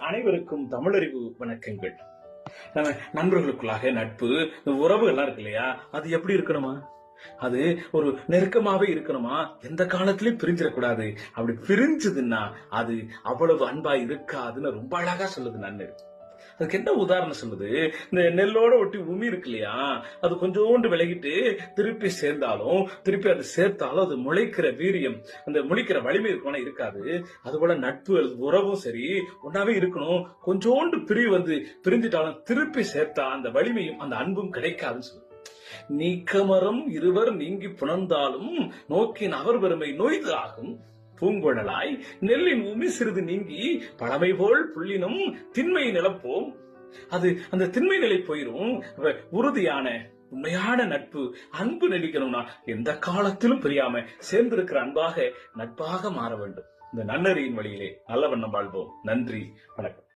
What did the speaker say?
அனைவருக்கும் தமிழறிவு வணக்கங்கள். நம்ம நண்பர்களுக்குள்ளாக நட்பு இந்த உறவு எல்லாம் இருக்கு இல்லையா? அது எப்படி இருக்கணுமா? அது ஒரு நெருக்கமாவே இருக்கணுமா? எந்த காலத்திலயும் பிரிஞ்சிடக்கூடாது. அப்படி பிரிஞ்சதுன்னா அது அவ்வளவு அன்பா இருக்காதுன்னு ரொம்ப அழகா சொல்லுது நன்னு அதுக்கு என்ன உதாரணம் சொல்லுது? இந்த நெல்லோட ஒட்டி உமி இருக்கு இல்லையா? அது கொஞ்சோண்டு விலகிட்டு திருப்பி சேர்ந்தாலும் திருப்பி அது சேர்த்தாலும் அது முளைக்கிற வீரியம் அந்த முளைக்கிற வலிமை இருக்கணும் இருக்காது. அதுபோல நட்பு உறவும் சரி ஒன்னாவே இருக்கணும். கொஞ்சோண்டு பிரிவு வந்து பிரிஞ்சிட்டாலும் திருப்பி சேர்த்தா அந்த வலிமையும் அந்த அன்பும் கிடைக்காதுன்னு சொல்லுது. நீக்கமரம் இருவர் நீங்கி புணர்ந்தாலும் நோக்கின் அவர் பெருமை நோய்து ஆகும். பூங்குழலாய் நெல்லின் உமி சிறிது நீங்கி பழமை போல் புள்ளினும் திண்மை நிலப்போம். அது அந்த திண்மை நிலை போயிரும். உறுதியான உண்மையான நட்பு அன்பு நடிக்கணும்னா எந்த காலத்திலும் பிரியாம சேர்ந்திருக்கிற அன்பாக நட்பாக மாற வேண்டும். இந்த நன்னறியின் வழியிலே நல்ல வண்ணம் வாழ்வோம். நன்றி வணக்கம்.